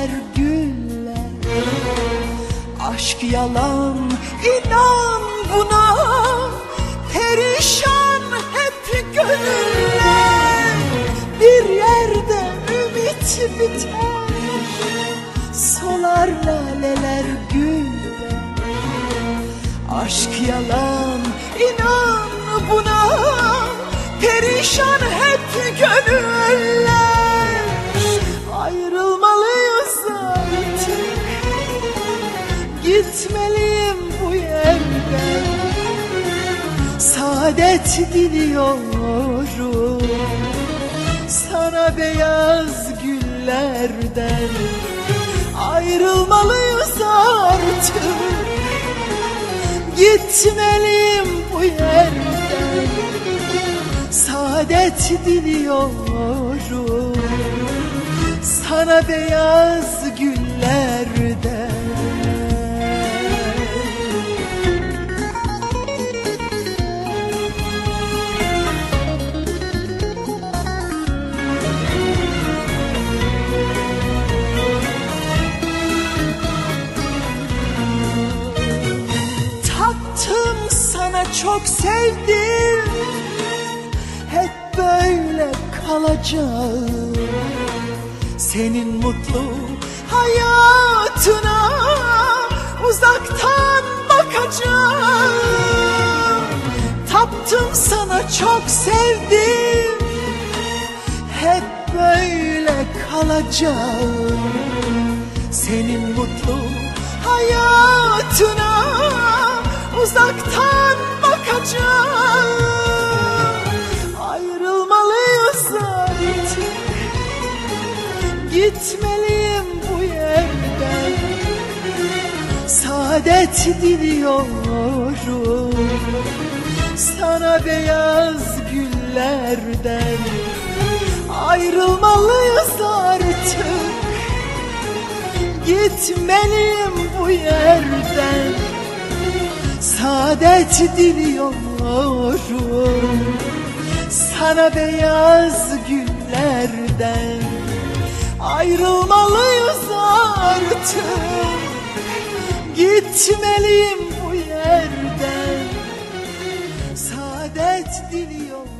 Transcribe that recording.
düşer güller. Aşk yalan inan buna. Perişan hep gönüller Bir yerde ümit biter. Solar laleler güller. Aşk yalan inan buna. Perişan hep gönüller. Gitmeliyim bu yerden Saadet diliyorum Sana beyaz güllerden. Ayrılmalıyız artık. Gitmeliyim bu yerden. Saadet diliyorum Sana beyaz güllerden çok sevdim. Hep böyle kalacağım. Senin mutlu hayatına Uzaktan bakacağım. Taptım sana çok sevdim. Hep böyle kalacağım. Senin mutlu hayatına uzaktan bakacağım Ayrılmalıyız artık. Gitmeliyim bu yerden. Saadet diliyorum. Sana beyaz güllerden. Ayrılmalıyız artık. Gitmeliyim bu yerden Saadet diliyorum. Sana beyaz güllerden Ayrılmalıyız artık. Gitmeliyim bu yerden. Saadet diliyorum